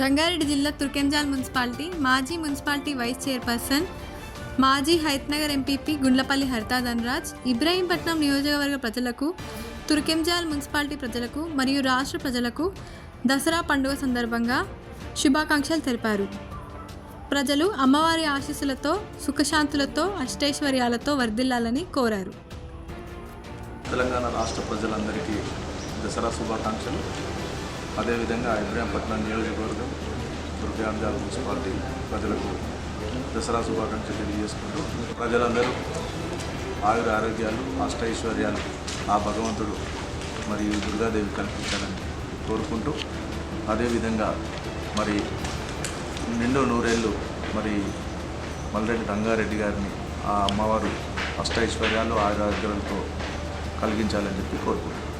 రంగారెడ్డి జిల్లా తుర్కెంజాల్ మున్సిపాలిటీ మాజీ municipality vice chairperson మాజీ హైత్నగర్ ఎంపీపీ గుండ్లపల్లి హరితా ధనరాజ్ ఇబ్రాహీంపట్నం నియోజకవర్గ ప్రజలకు తుర్కెంజాల్ మున్సిపాలిటీ ప్రజలకు మరియు రాష్ట్ర ప్రజలకు దసరా పండుగ సందర్భంగా శుభాకాంక్షలు తెలిపారు. ప్రజలు అమ్మవారి ఆశీస్సులతో సుఖశాంతులతో అష్టైశ్వర్యాలతో వర్ధిల్లాలని కోరారు. తెలంగాణ రాష్ట్ర ప్రజలందరికీ దసరా శుభాకాంక్షలు. అదేవిధంగా ఇబ్రాహీంపట్నం నియోజకవర్గం దుర్గాంజాల మున్సిపాలిటీ ప్రజలకు దసరా శుభాకాంక్షలు తెలియజేసుకుంటూ ప్రజలందరూ ఆయుర ఆరోగ్యాలు అష్టైశ్వర్యాలు ఆ భగవంతుడు మరియు దుర్గాదేవి కల్పించాలని కోరుకుంటూ అదేవిధంగా మరి నిండు నూరేళ్ళు మరి మల్లెడ్డి రంగారెడ్డి గారిని ఆ అమ్మవారు అష్టైశ్వర్యాలు ఆయురారోగ్యాలతో కలిగించాలని చెప్పి కోరుకుంటున్నాను